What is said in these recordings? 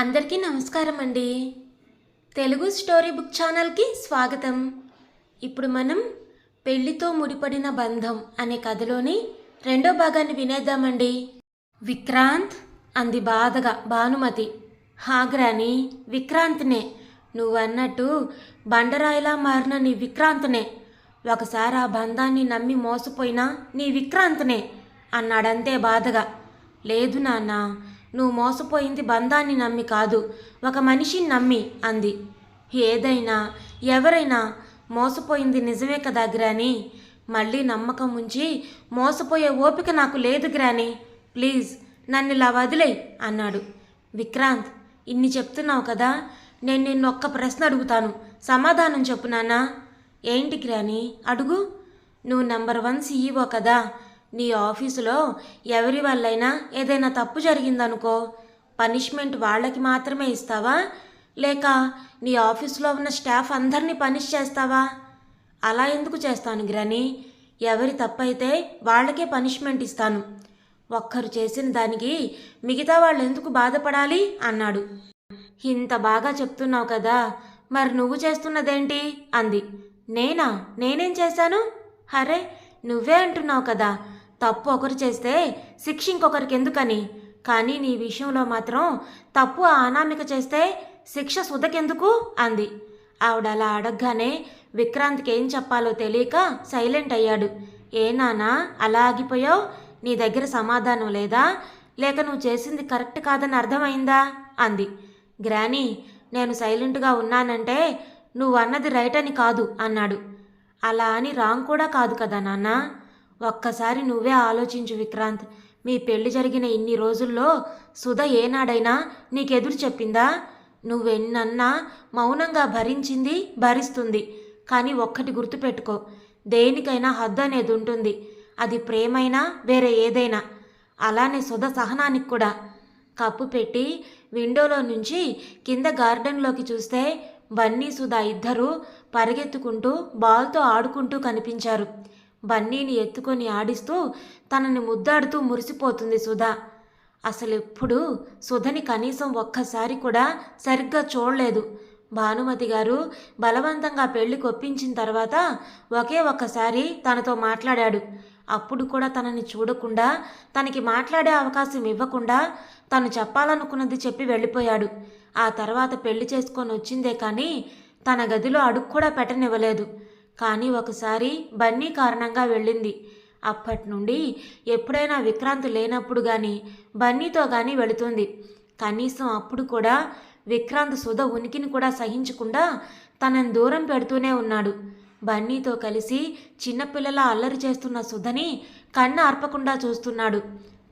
అందరికీ నమస్కారం అండి. తెలుగు స్టోరీ బుక్ ఛానల్కి స్వాగతం. ఇప్పుడు మనం పెళ్ళితో ముడిపడిన బంధం అనే కథలోని రెండో భాగాన్ని వినేద్దామండి. విక్రాంత్ అంది బాధగా భానుమతి. హాగ్రాని విక్రాంత్నే. నువ్వన్నట్టు బండరాయిలా మారిన నీ విక్రాంత్నే. ఒకసారి ఆ బంధాన్ని నమ్మి మోసపోయినా నీ విక్రాంత్నే అన్నాడంతే బాధగా. లేదు నాన్న నువ్వు మోసపోయింది బంధాన్ని నమ్మి కాదు ఒక మనిషిని నమ్మి అంది. ఏదైనా ఎవరైనా మోసపోయింది నిజమే కదా గ్రాని? మళ్ళీ నమ్మకం ఉంచి మోసపోయే ఓపిక నాకు లేదు గ్రాని. ప్లీజ్ నన్ను ఇలా వదిలే అన్నాడు. విక్రాంత్ ఇన్ని చెప్తున్నావు కదా నేను నిన్ను ఒక్క ప్రశ్న అడుగుతాను. సమాధానం చెప్పు నాన్న. ఏంటి గ్రాని? అడుగు. నువ్వు నంబర్ వన్ సీఈఓ కదా నీ ఆఫీసులో ఎవరి వల్లైనా ఏదైనా తప్పు జరిగిందనుకో పనిష్మెంట్ వాళ్ళకి మాత్రమే ఇస్తావా? లేక నీ ఆఫీసులో ఉన్న స్టాఫ్ అందరినీ పనిష్ చేస్తావా? అలా ఎందుకు చేస్తాను గ్రని? ఎవరి తప్పైతే వాళ్ళకే పనిష్మెంట్ ఇస్తాను. ఒక్కరు చేసిన దానికి మిగతా వాళ్ళు ఎందుకు బాధపడాలి? అన్నాడు. ఇంత బాగా చెప్తున్నావు కదా మరి నువ్వు చేస్తున్నదేంటి? అంది. నేనా? నేనేం చేశాను? అరే నువ్వే అంటున్నావు కదా తప్పు ఒకరు చేస్తే శిక్ష ఇంకొకరికి ఎందుకని? కానీ నీ విషయంలో మాత్రం తప్పు ఆ అనామిక చేస్తే శిక్ష సుధకెందుకు అంది. ఆవిడ అలా అడగగానే విక్రాంత్కి ఏం చెప్పాలో తెలియక సైలెంట్ అయ్యాడు. ఏ నానా అలా ఆగిపోయావు? నీ దగ్గర సమాధానం లేదా? లేక నువ్వు చేసింది కరెక్ట్ కాదని అర్థమైందా? అంది. గ్రానీ నేను సైలెంట్గా ఉన్నానంటే నువ్వు అన్నది రైట్ అని కాదు అన్నాడు. అలా అని రాంగ్ కూడా కాదు కదా నాన్న. ఒక్కసారి నువ్వే ఆలోచించు విక్రాంత్. మీ పెళ్ళి జరిగిన ఇన్ని రోజుల్లో సుధ ఏనాడైనా నీకెదురు చెప్పిందా? నువ్వెన్నన్నా మౌనంగా భరించింది భరిస్తుంది. కానీ ఒక్కటి గుర్తుపెట్టుకో దేనికైనా హద్దు అనేది ఉంటుంది. అది ప్రేమైనా వేరే ఏదైనా. అలానే సుధ సహనానికి కూడా. కప్పు పెట్టి విండోలో నుంచి కింద గార్డెన్లోకి చూస్తే బన్నీ సుధా ఇద్దరూ పరిగెత్తుకుంటూ బాల్తో ఆడుకుంటూ కనిపించారు. బన్నీని ఎత్తుకొని ఆడిస్తూ తనని ముద్దాడుతూ మురిసిపోతుంది సుధా. అసలు ఎప్పుడు సుధని కనీసం ఒక్కసారి కూడా సరిగ్గా చూడలేదు. భానుమతి గారు బలవంతంగా పెళ్ళి కొప్పించిన తర్వాత ఒకే ఒక్కసారి తనతో మాట్లాడాడు. అప్పుడు కూడా తనని చూడకుండా తనకి మాట్లాడే అవకాశం ఇవ్వకుండా తను చెప్పాలనుకున్నది చెప్పి వెళ్ళిపోయాడు. ఆ తర్వాత పెళ్ళి చేసుకొని వచ్చిందే కానీ తన గదిలో అడుగు కూడా పెట్టనివ్వలేదు. కానీ ఒకసారి బన్నీ కారణంగా వెళ్ళింది. అప్పటి నుండి ఎప్పుడైనా విక్రాంత్ లేనప్పుడు కానీ బన్నీతో కానీ వెళుతుంది. కనీసం అప్పుడు కూడా విక్రాంత్ సుధ ఉనికిని కూడా సహించకుండా తనని దూరం పెడుతూనే ఉన్నాడు. బన్నీతో కలిసి చిన్నపిల్లల అల్లరి చేస్తున్న సుధని కన్ను అర్పకుండా చూస్తున్నాడు.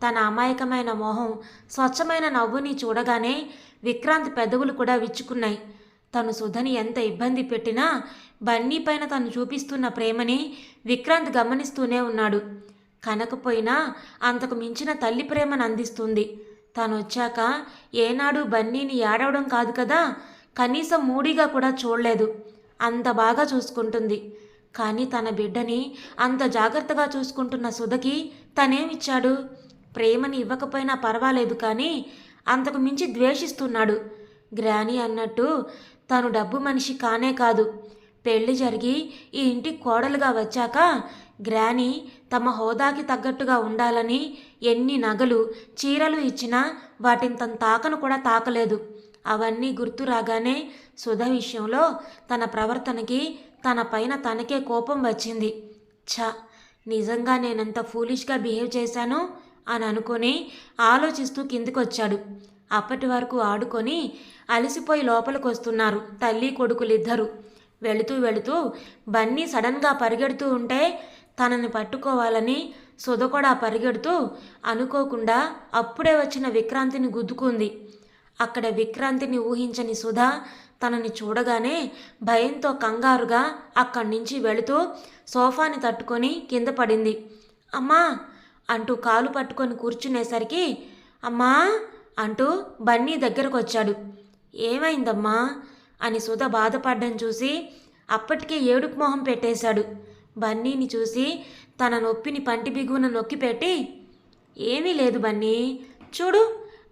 తన అమాయకమైన మొహం స్వచ్ఛమైన నవ్వుని చూడగానే విక్రాంత్ పెదవులు కూడా విచ్చుకున్నాయి. తను సుధని ఎంత ఇబ్బంది పెట్టినా బన్నీ పైన తను చూపిస్తున్న ప్రేమని విక్రాంత్ గమనిస్తూనే ఉన్నాడు. కనకపోయినా అంతకు మించిన తల్లి ప్రేమను అందిస్తుంది. తను వచ్చాక ఏనాడు బన్నీని ఏడవడం కాదు కదా? కనీసం మూడిగా కూడా చూడలేదు. అంత బాగా చూసుకుంటుంది. కానీ తన బిడ్డని అంత జాగ్రత్తగా చూసుకుంటున్న సుధకి తనేమిచ్చాడు? ప్రేమని ఇవ్వకపోయినా పర్వాలేదు కానీ అంతకు మించి ద్వేషిస్తున్నాడు. గ్రాని అన్నట్టు తను డబ్బు మనిషి కానే కాదు. పెళ్ళి జరిగి ఈ ఇంటి కోడలుగా వచ్చాక గ్రాని తమ హోదాకి తగ్గట్టుగా ఉండాలని ఎన్ని నగలు చీరలు ఇచ్చినా వాటిని తన తాకను కూడా తాకలేదు. అవన్నీ గుర్తు రాగానే సుధ విషయంలో తన ప్రవర్తనకి తన పైన తనకే కోపం వచ్చింది. ఛ! నిజంగా నేనంత ఫూలిష్గా బిహేవ్ చేశాను? అని అనుకొని ఆలోచిస్తూ కిందికొచ్చాడు. అప్పటి వరకు ఆడుకొని అలసిపోయి లోపలికి వస్తున్నారు తల్లి కొడుకులిద్దరూ. వెళుతూ వెళుతూ బన్నీ సడన్గా పరిగెడుతూ ఉంటే తనని పట్టుకోవాలని సుధ కూడా పరిగెడుతూ అనుకోకుండా అప్పుడే వచ్చిన విక్రాంతిని గుద్దుకుంది. అక్కడ విక్రాంతిని ఊహించని సుధ తనని చూడగానే భయంతో కంగారుగా అక్కడి నుంచి వెళుతూ సోఫాని తట్టుకొని కింద పడింది. అమ్మా! అంటూ కాలు పట్టుకొని కూర్చునేసరికి అమ్మా! అంటూ బన్నీ దగ్గరకు వచ్చాడు ఏమైందమ్మా? అని సుధ బాధపడ్డం చూసి అప్పటికే ఏడుపు మొహం పెట్టేశాడు. బన్నీని చూసి తన నొప్పిని పంటి బిగువున నొక్కి పెట్టి ఏమీ లేదు బన్నీ చూడు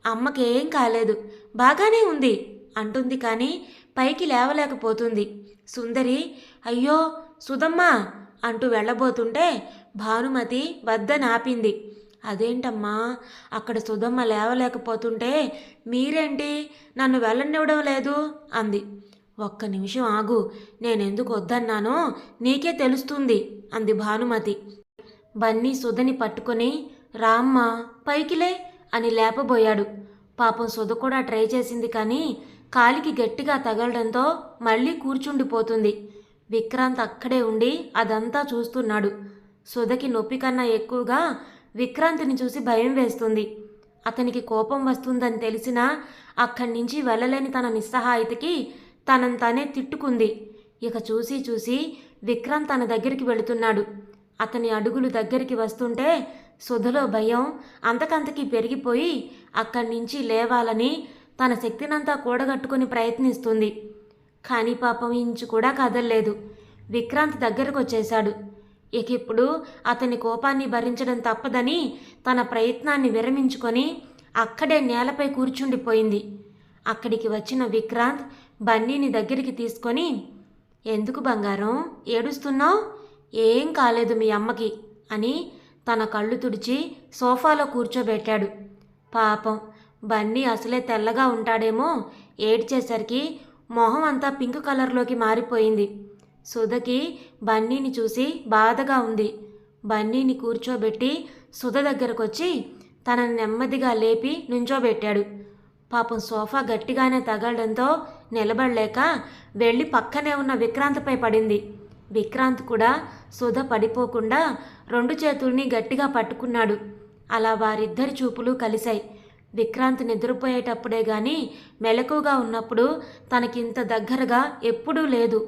అమ్మకేం కాలేదు బాగానే ఉంది అంటుంది కానీ పైకి లేవలేకపోతుంది. సుందరి అయ్యో సుధమ్మా అంటూ వెళ్ళబోతుంటే భానుమతి వద్దనాపింది. అదేంటమ్మా? అక్కడ సుధమ్మ లేవలేకపోతుంటే మీరేంటి? నన్ను వెళ్ళనివ్వడం లేదు? అంది. ఒక్క నిమిషం ఆగు. నేనెందుకు వద్దన్నానో నీకే తెలుస్తుంది అంది భానుమతి. బన్నీ సుధని పట్టుకొని రామ్మ పైకిలే అని లేపబోయాడు. పాపం సుధ కూడా ట్రై చేసింది కానీ కాలికి గట్టిగా తగలడంతో మళ్ళీ కూర్చుండిపోతుంది. విక్రాంత్ అక్కడే ఉండి అదంతా చూస్తున్నాడు. సుధకి నొప్పి కన్నా ఎక్కువగా విక్రాంతిని చూసి భయం వేస్తుంది. అతనికి కోపం వస్తుందని తెలిసినా అక్కడి నుంచి వెళ్ళలేని తన నిస్సహాయతకి తనను తానే తిట్టుకుంది. ఇక చూసి చూసి విక్రాంత్ తన దగ్గరికి వెళుతున్నాడు. అతని అడుగులు దగ్గరికి వస్తుంటే సుధలో భయం అంతకంతకి పెరిగిపోయి అక్కడి నుంచి లేవాలని తన శక్తినంతా కూడగట్టుకుని ప్రయత్నిస్తుంది. కానీ పాపం ఇంచు కూడా కదల్లేదు. విక్రాంత్ దగ్గరకు వచ్చేశాడు ఇక ఇప్పుడు అతని కోపాన్ని భరించడం తప్పదని తన ప్రయత్నాన్ని విరమించుకొని అక్కడే నేలపై కూర్చుండిపోయింది. అక్కడికి వచ్చిన విక్రాంత్ బన్నీని దగ్గరికి తీసుకొని ఎందుకు బంగారం? ఏడుస్తున్నావు? ఏం కాలేదు మీ అమ్మకి అని తన కళ్ళు తుడిచి సోఫాలో కూర్చోబెట్టాడు. పాపం బన్నీ అసలే తెల్లగా ఉంటాడేమో ఏడ్చేసరికి మొహం అంతా పింక్ కలర్లోకి మారిపోయింది. సుధకి బన్నీని చూసి బాధగా ఉంది. బన్నీని కూర్చోబెట్టి సుధ దగ్గరకొచ్చి తనని నెమ్మదిగా లేపి నుంచోబెట్టాడు. పాపం సోఫా గట్టిగానే తగలడంతో నిలబడలేక వెళ్ళి పక్కనే ఉన్న విక్రాంత్పై పడింది. విక్రాంత్ కూడా సుధ పడిపోకుండా రెండు చేతుల్ని గట్టిగా పట్టుకున్నాడు. అలా వారిద్దరి చూపులు కలిశాయి. విక్రాంత్ నిద్రపోయేటప్పుడే గాని మెలకుగా ఉన్నప్పుడు తనకింత దగ్గరగా ఎప్పుడూ లేదు.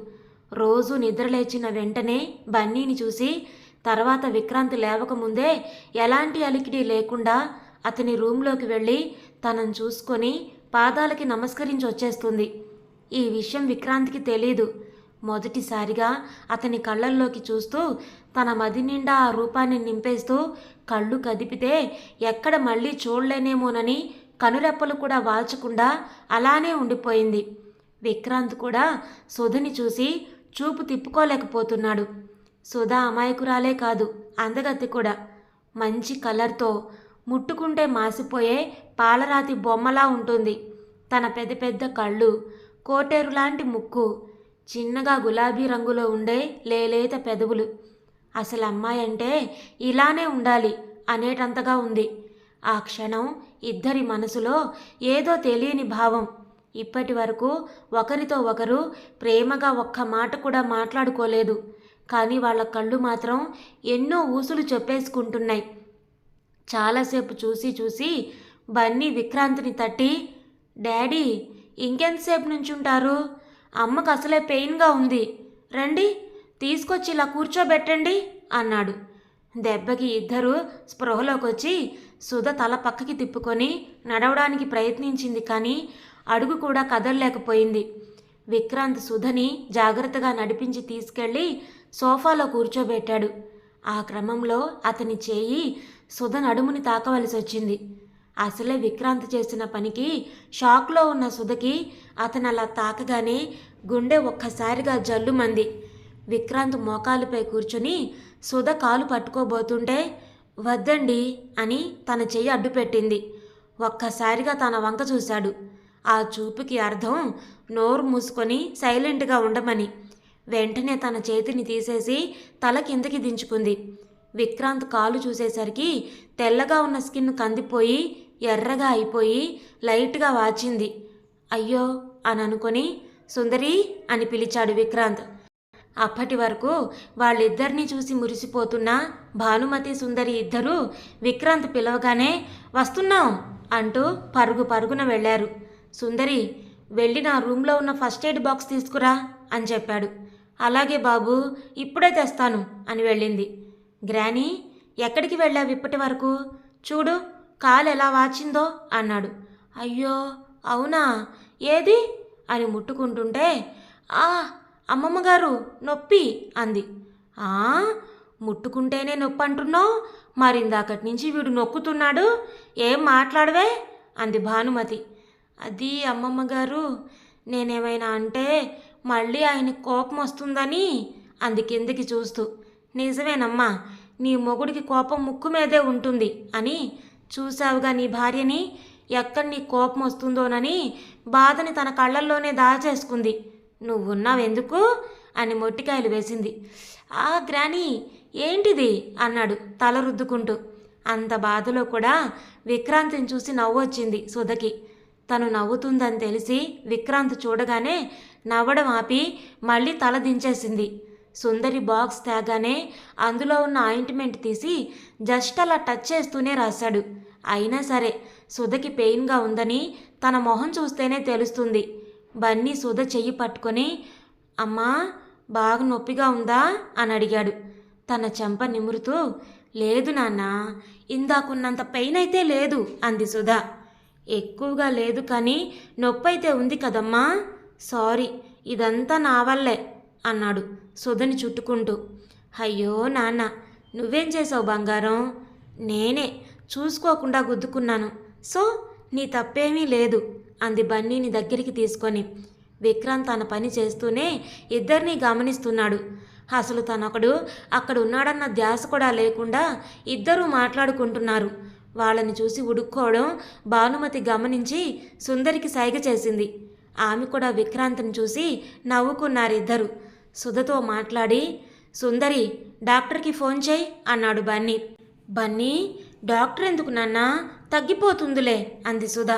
రోజు నిద్రలేచిన వెంటనే బన్నీని చూసి తర్వాత విక్రాంత్ లేవకముందే ఎలాంటి అలికిడి లేకుండా అతని రూంలోకి వెళ్ళి తనను చూసుకొని పాదాలకి నమస్కరించి వచ్చేస్తుంది. ఈ విషయం విక్రాంత్కి తెలీదు. మొదటిసారిగా అతని కళ్ళల్లోకి చూస్తూ తన మది నిండా ఆ రూపాన్ని నింపేస్తూ కళ్ళు కదిపితే ఎక్కడ మళ్ళీ చూడలేనేమోనని కనురెప్పలు కూడా వాల్చకుండా అలానే ఉండిపోయింది. విక్రాంత్ కూడా సుధని చూసి చూపు తిప్పుకోలేకపోతున్నాడు. సుధా అమాయకురాలే కాదు అందగత్తి కూడా. మంచి కలర్తో ముట్టుకుంటే మాసిపోయే పాలరాతి బొమ్మలా ఉంటుంది. తన పెద్ద పెద్ద కళ్ళు కోటేరు లాంటి ముక్కు చిన్నగా గులాబీ రంగులో ఉండే లేలేత పెదవులు. అసలు అమ్మాయి అంటే ఇలానే ఉండాలి అనేటంతగా ఉంది. ఆ క్షణం ఇద్దరి మనసులో ఏదో తెలియని భావం. ఇప్పటి వరకు ఒకరితో ఒకరు ప్రేమగా ఒక్క మాట కూడా మాట్లాడుకోలేదు. కానీ వాళ్ళ కళ్ళు మాత్రం ఎన్నో ఊసులు చెప్పేసుకుంటున్నాయి. చాలాసేపు చూసి చూసి బన్నీ విక్రాంతిని తట్టి డాడీ ఇంకెంతసేపు నుంచుంటారు? అమ్మకు అసలే పెయిన్గా ఉంది. రండి తీసుకొచ్చి ఇలా కూర్చోబెట్టండి అన్నాడు. దెబ్బకి ఇద్దరు స్పృహలోకి వచ్చి సుధ తల పక్కకి తిప్పుకొని నడవడానికి ప్రయత్నించింది కానీ అడుగు కూడా కదలలేకపోయింది. విక్రాంత్ సుధని జాగ్రత్తగా నడిపించి తీసుకెళ్ళి సోఫాలో కూర్చోబెట్టాడు. ఆ క్రమంలో అతని చేయి సుధ నడుముని తాకవలసి వచ్చింది. అసలే విక్రాంత్ చేసిన పనికి షాక్లో ఉన్న సుధకి అతను అలా తాకగానే గుండె ఒక్కసారిగా జల్లుమంది. విక్రాంత్ మోకాలుపై కూర్చుని సుధ కాలు పట్టుకోబోతుంటే వద్దండి అని తన చెయ్యి అడ్డుపెట్టింది. ఒక్కసారిగా తన వంక చూశాడు. ఆ చూపుకి అర్థం నోరు మూసుకొని సైలెంట్గా ఉండమని. వెంటనే తన చేతిని తీసేసి తల కిందకి దించుకుంది. విక్రాంత్ కాలు చూసేసరికి తెల్లగా ఉన్న స్కిన్ కందిపోయి ఎర్రగా అయిపోయి లైట్గా వాచింది. అయ్యో అని అనుకొని సుందరి అని పిలిచాడు విక్రాంత్. అప్పటి వరకు వాళ్ళిద్దరినీ చూసి మురిసిపోతున్న భానుమతి సుందరి ఇద్దరూ విక్రాంత్ పిలవగానే వస్తున్నాం అంటూ పరుగు పరుగున వెళ్ళారు. సుందరి వెళ్ళి నా రూమ్లో ఉన్న ఫస్ట్ ఎయిడ్ బాక్స్ తీసుకురా అని చెప్పాడు. అలాగే బాబు ఇప్పుడే తెస్తాను అని వెళ్ళింది. గ్రానీ ఎక్కడికి వెళ్ళావు ఇప్పటి వరకు? చూడు కాలు ఎలా వాచిందో అన్నాడు. అయ్యో అవునా? ఏది? అని ముట్టుకుంటుంటే ఆ అమ్మమ్మ గారు నొప్పి అంది. ఆ ముట్టుకుంటేనే నొప్పి అంటున్నావు? మరిందాకటి నుంచి వీడు నొక్కుతున్నాడు? ఏం మాట్లాడవే? అంది భానుమతి. అది అమ్మమ్మ గారు నేనేమైనా అంటే మళ్ళీ ఆయనకి కోపం వస్తుందని అంది కిందికి చూస్తూ? నిజమేనమ్మా నీ మొగుడికి కోపం ముక్కు మీదే ఉంటుంది అని చూశావుగా నీ భార్యని ఎక్కడ నీ కోపం వస్తుందోనని బాధని తన కళ్ళల్లోనే దాచేసుకుంది. నువ్వున్నావెందుకు అని మొట్టికాయలు వేసింది. ఆ గ్రాని ఏంటిది? అన్నాడు తల రుద్దుకుంటూ. అంత బాధలో కూడా విక్రాంతిని చూసి నవ్వొచ్చింది సుధకి. తను నవ్వుతుందని తెలిసి విక్రాంత్ చూడగానే నవ్వడం ఆపి మళ్ళీ తల దించేసింది. సుందరి బాక్స్ తేగానే అందులో ఉన్న ఆయింట్మెంట్ తీసి జస్ట్ అలా టచ్ చేస్తూనే రాశాడు. అయినా సరే సుధకి పెయిన్గా ఉందని తన మొహం చూస్తేనే తెలుస్తుంది. బన్నీ సుధ చెయ్యి పట్టుకొని అమ్మా బాగా నొప్పిగా ఉందా? అని అడిగాడు. తన చెంప నిమురుతూ లేదు నాన్న ఇందాకున్నంత పెయిన్ అయితే లేదు అంది సుధ. ఎక్కువగా లేదు కానీ నొప్పైతే ఉంది కదమ్మా. సారీ ఇదంతా నా వల్లే అన్నాడు సుధని చుట్టుకుంటూ. అయ్యో నాన్న నువ్వేం చేసావు బంగారం? నేనే చూసుకోకుండా గుద్దుకున్నాను. సో నీ తప్పేమీ లేదు అంది బన్నీని దగ్గరికి తీసుకొని. విక్రాంత్ తన పని చేస్తూనే ఇద్దరిని గమనిస్తున్నాడు. అసలు తనొకడు అక్కడ ఉన్నాడన్న ధ్యాస కూడా లేకుండా ఇద్దరూ మాట్లాడుకుంటున్నారు. వాళ్ళని చూసి ఉడుక్కోవడం భానుమతి గమనించి సుందరికి సైగ చేసింది. ఆమె కూడా విక్రాంత్ని చూసి నవ్వుకున్నారిద్దరు సుధతో మాట్లాడి సుందరి డాక్టర్కి ఫోన్ చేయి అన్నాడు బన్నీ. బన్నీ డాక్టర్ ఎందుకు నాన్నా? తగ్గిపోతుందిలే అంది సుధ.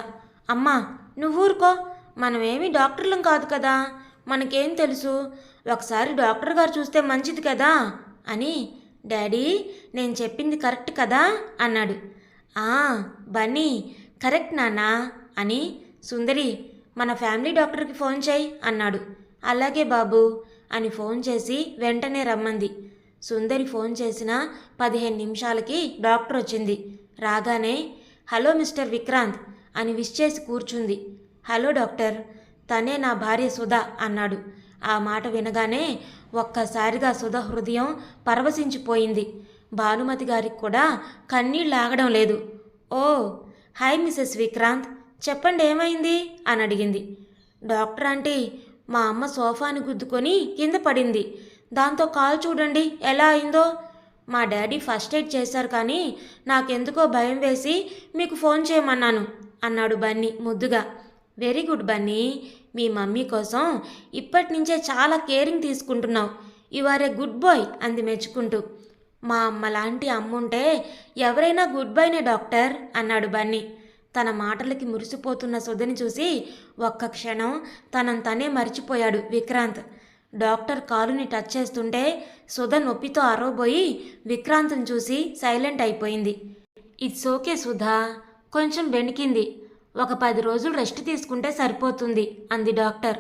అమ్మా నువ్వూరుకో మనమేమి డాక్టర్లం కాదు కదా. మనకేం తెలుసు? ఒకసారి డాక్టర్ గారు చూస్తే మంచిది కదా అని డాడీ నేను చెప్పింది కరెక్ట్ కదా అన్నాడు. ఆ బన్నీ కరెక్ట్ నాన్నా అని సుందరి మన ఫ్యామిలీ డాక్టర్కి ఫోన్ చేయి అన్నాడు. అలాగే బాబు అని ఫోన్ చేసి వెంటనే రమ్మంది. సుందరి ఫోన్ చేసిన పదిహేను నిమిషాలకి డాక్టర్ వచ్చింది. రాగానే హలో మిస్టర్ విక్రాంత్ అని విష్ చేసి కూర్చుంది. హలో డాక్టర్ తనే నా భార్య సుధా అన్నాడు. ఆ మాట వినగానే ఒక్కసారిగా సుధ హృదయం పరవశించిపోయింది. భానుమతి గారికి కూడా కన్నీళ్ళు ఆగడం లేదు. ఓ హాయ్ మిసెస్ విక్రాంత్ చెప్పండి ఏమైంది? అని అడిగింది. డాక్టర్ ఆంటీ మా అమ్మ సోఫాని గుద్దుకొని కింద పడింది. దాంతో కాలు చూడండి ఎలా అయిందో? మా డాడీ ఫస్ట్ ఎయిడ్ చేశారు కానీ నాకెందుకో భయం వేసి మీకు ఫోన్ చేయమన్నాను అన్నాడు బన్నీ ముద్దుగా. వెరీ గుడ్ బన్నీ మీ మమ్మీ కోసం ఇప్పటి నుంచే చాలా కేరింగ్ తీసుకుంటున్నావు. You are a good boy అంది మెచ్చుకుంటూ. మా అమ్మ లాంటి అమ్ముంటే ఎవరైనా గుడ్ బైనే డాక్టర్ అన్నాడు బన్నీ. తన మాటలకి మురిసిపోతున్న సుధని చూసి ఒక్క క్షణం తనను తనే మర్చిపోయాడు విక్రాంత్. డాక్టర్ కాలుని టచ్ చేస్తుంటే సుధ నొప్పితో అరవబోయి విక్రాంత్ని చూసి సైలెంట్ అయిపోయింది. ఇట్స్ ఓకే సుధా కొంచెం బెణికింది ఒక పది రోజులు రెస్ట్ తీసుకుంటే సరిపోతుంది అంది డాక్టర్.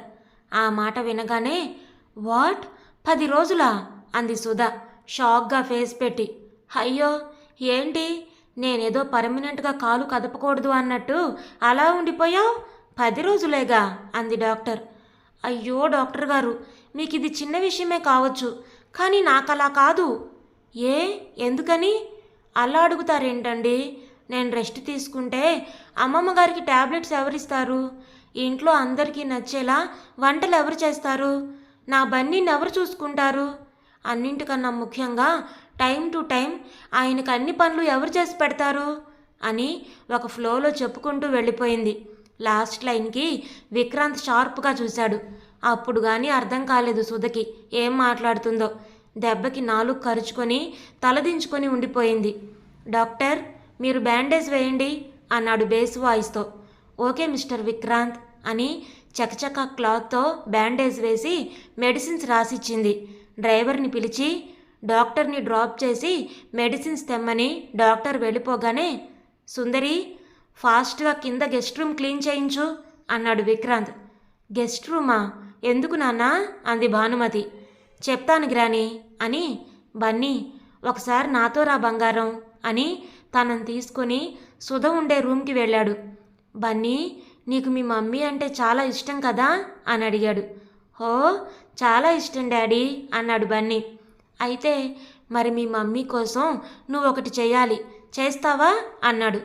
ఆ మాట వినగానే వాట్? పది రోజులా? అంది సుధా. షాక్గా ఫేస్ పెట్టి అయ్యో ఏంటి? నేనేదో పర్మనెంట్గా కాలు కదపకూడదు అన్నట్టు అలా ఉండిపోయావు? పది రోజులేగా? అంది డాక్టర్. అయ్యో డాక్టర్ గారు మీకు ఇది చిన్న విషయమే కావచ్చు కానీ నాకు అలా కాదు. ఏ? ఎందుకని? అలా అడుగుతారేంటండి? నేను రెస్ట్ తీసుకుంటే అమ్మమ్మ గారికి ట్యాబ్లెట్స్ ఎవరిస్తారు? ఇంట్లో అందరికీ నచ్చేలా వంటలు ఎవరు చేస్తారు? నా బన్నీని ఎవరు చూసుకుంటారు? అన్నింటికన్నా ముఖ్యంగా టైం టు టైం ఆయనకు అన్ని పనులు ఎవరు చేసి పెడతారు? అని ఒక ఫ్లోలో చెప్పుకుంటూ వెళ్ళిపోయింది. లాస్ట్ లైన్కి విక్రాంత్ షార్ప్గా చూశాడు. అప్పుడు కానీ అర్థం కాలేదు సుధకి ఏం మాట్లాడుతుందో. దెబ్బకి నాలుగు కరుచుకొని తలదించుకొని ఉండిపోయింది. డాక్టర్ మీరు బ్యాండేజ్ వేయండి అన్నాడు బేస్ వాయిస్తో. ఓకే మిస్టర్ విక్రాంత్ అని చకచక క్లాత్తో బ్యాండేజ్ వేసి మెడిసిన్స్ రాసిచ్చింది. డ్రైవర్ని పిలిచి డాక్టర్ని డ్రాప్ చేసి మెడిసిన్స్ తెమ్మని డాక్టర్ వెళ్ళిపోగానే సుందరి ఫాస్ట్గా కింద గెస్ట్ రూమ్ క్లీన్ చేయించు అన్నాడు విక్రాంత్. గెస్ట్ రూమా? ఎందుకు నాన్నా? అంది భానుమతి. చెప్తాను గ్రాని అని బన్నీ ఒకసారి నాతో రా బంగారం అని తనని తీసుకొని సుధ ఉండే రూమ్కి వెళ్ళాడు. బన్నీ నీకు మీ మమ్మీ అంటే చాలా ఇష్టం కదా? అని అడిగాడు. ఓ చాలా ఇష్టం డాడీ అన్నాడు బన్నీ. అయితే మరి మీ మమ్మీ కోసం నువ్వు ఒకటి చేయాలి చేస్తావా? అన్నాడు.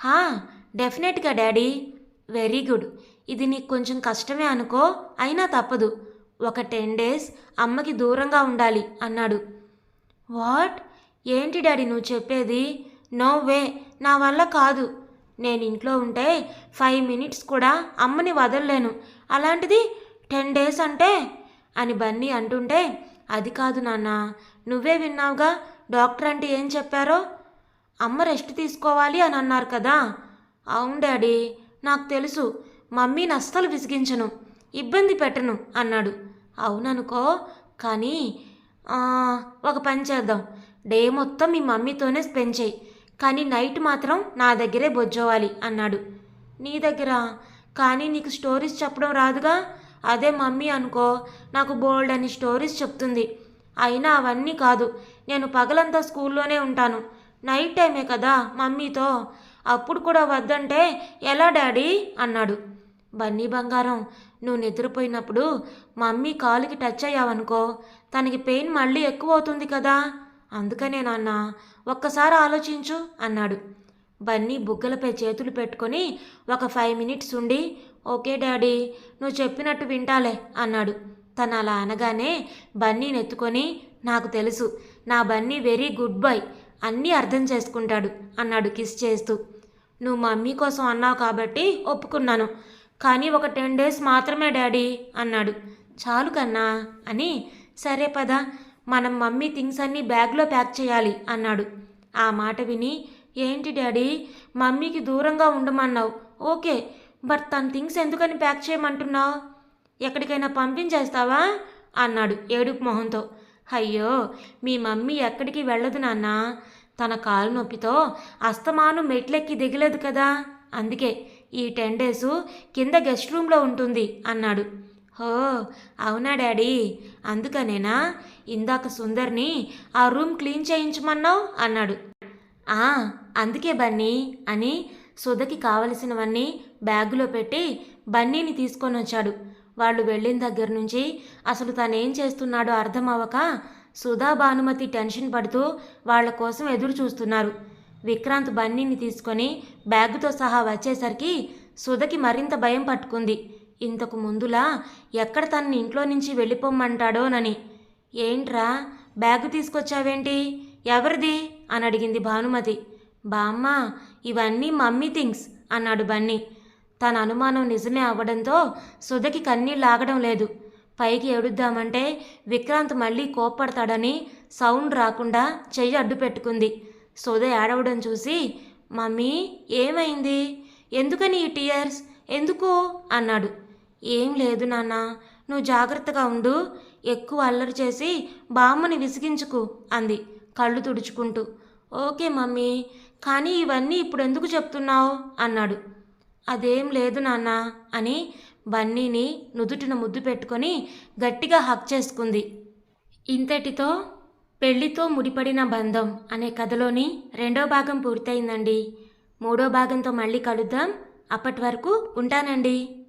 హా డెఫినెట్గా డాడీ. Very good. ఇది నీకు కొంచెం కష్టమే అనుకో అయినా తప్పదు. ఒక టెన్ డేస్ అమ్మకి దూరంగా ఉండాలి అన్నాడు. వాట్? ఏంటి డాడీ నువ్వు చెప్పేది? నో వే నా వల్ల కాదు. నేను ఇంట్లో ఉంటే ఫైవ్ మినిట్స్ కూడా అమ్మని వదలలేను. అలాంటిది టెన్ డేస్ అంటే? అని బన్నీ అంటుంటే అది కాదు నాన్న నువ్వే విన్నావుగా డాక్టర్ అంటే ఏం చెప్పారో? అమ్మ రెస్ట్ తీసుకోవాలి అని అన్నారు కదా? అవును డాడీ నాకు తెలుసు మమ్మీని అస్సలు విసిగించను ఇబ్బంది పెట్టను అన్నాడు. అవుననుకో కానీ ఒక పని చేద్దాం. డే మొత్తం మీ మమ్మీతోనే స్పెండ్ చేయి కానీ నైట్ మాత్రం నా దగ్గరే బొజ్జోవాలి అన్నాడు. నీ దగ్గర? కానీ నీకు స్టోరీస్ చెప్పడం రాదుగా? అదే మమ్మీ అనుకో. నాకు బోల్డ్ అని స్టోరీస్ చెప్తుంది. అయినా అవన్నీ కాదు. నేను పగలంతా స్కూల్లోనే ఉంటాను. నైట్ టైమే కదా మమ్మీతో. అప్పుడు కూడా వద్దంటే ఎలా డాడీ? అన్నాడు. బన్నీ బంగారం నువ్వు నిద్రపోయినప్పుడు మమ్మీ కాలుకి టచ్ అయ్యావనుకో. తనకి పెయిన్ మళ్ళీ ఎక్కువ అవుతుంది కదా. అందుకనే నాన్న ఒక్కసారి ఆలోచించు అన్నాడు. బన్నీ బుగ్గలపై చేతులు పెట్టుకొని ఒక ఫైవ్ మినిట్స్ ఉండి ఓకే డాడీ నువ్వు చెప్పినట్టు వింటాలే అన్నాడు. తను అలా అనగానే బన్నీని ఎత్తుకొని నాకు తెలుసు నా బన్నీ వెరీ గుడ్ బాయ్ అన్నీ అర్థం చేసుకుంటాడు అన్నాడు కిస్ చేస్తూ. నువ్వు మమ్మీ కోసం అన్నావు కాబట్టి ఒప్పుకున్నాను కానీ ఒక టెన్ డేస్ మాత్రమే డాడీ అన్నాడు. చాలు కన్నా అని సరే పద మనం మమ్మీ థింగ్స్ అన్నీ బ్యాగ్లో ప్యాక్ చేయాలి అన్నాడు. ఆ మాట విని ఏంటి డాడీ? మమ్మీకి దూరంగా ఉండమన్నావు. ఓకే బట్ తన థింగ్స్ ఎందుకని ప్యాక్ చేయమంటున్నావు? ఎక్కడికైనా పంపించేస్తావా? అన్నాడు ఏడుపు మొహంతో. అయ్యో మీ మమ్మీ ఎక్కడికి వెళ్ళదు నాన్న. తన కాలు నొప్పితో అస్తమాను మెట్లెక్కి దిగలేదు కదా. అందుకే ఈ టెన్ డేస్ కింద గెస్ట్ రూమ్లో ఉంటుంది అన్నాడు. హో అవునా డాడీ? అందుకనేనా? ఇందాక సుందర్ని ఆ రూమ్ క్లీన్ చేయించమన్నావు? అన్నాడు. ఆ అందుకే బన్నీ అని సుధకి కావలసినవన్నీ బ్యాగులో పెట్టి బన్నీని తీసుకొని వచ్చాడు. వాళ్ళు వెళ్ళిన దగ్గర నుంచి అసలు తనేం చేస్తున్నాడో అర్థం అవ్వక సుధా భానుమతి టెన్షన్ పడుతూ వాళ్ళ కోసం ఎదురు చూస్తున్నారు. విక్రాంత్ బన్నీని తీసుకొని బ్యాగుతో సహా వచ్చేసరికి సుధకి మరింత భయం పట్టుకుంది. ఇంతకు ముందులా ఎక్కడ తనని ఇంట్లో నుంచి వెళ్ళిపోమ్మంటాడోనని. ఏంట్రా బ్యాగు తీసుకొచ్చావేంటి? ఎవరిది? అని అడిగింది భానుమతి. బామ్మ ఇవన్నీ మమ్మీ థింగ్స్ అన్నాడు బన్నీ. తన అనుమానం నిజమే అవ్వడంతో సుధకి కన్నీళ్ళు ఆగడం లేదు. పైకి ఏడుద్దామంటే విక్రాంత్ మళ్ళీ కోప్పడతాడని సౌండ్ రాకుండా చెయ్యి అడ్డు పెట్టుకుంది. సుధ ఏడవడం చూసి మమ్మీ ఏమైంది? ఎందుకని ఈ టీయర్స్? ఎందుకు? అన్నాడు. ఏం లేదు నాన్న నువ్వు జాగ్రత్తగా ఉండు ఎక్కువ అల్లరి చేసి బామ్మని విసిగించుకు అంది కళ్ళు తుడుచుకుంటూ. ఓకే మమ్మీ కానీ ఇవన్నీ ఇప్పుడు ఎందుకు చెప్తున్నావు? అన్నాడు. అదేం లేదు నాన్న అని బన్నీని నుదుటిన ముద్దు పెట్టుకొని గట్టిగా హక్ చేసుకుంది. ఇంతటితో పెళ్ళితో ముడిపడిన బంధం అనే కథలోని రెండో భాగం పూర్తయిందండి. మూడో భాగంతో మళ్ళీ కలుద్దాం. అప్పటి వరకు ఉంటానండి.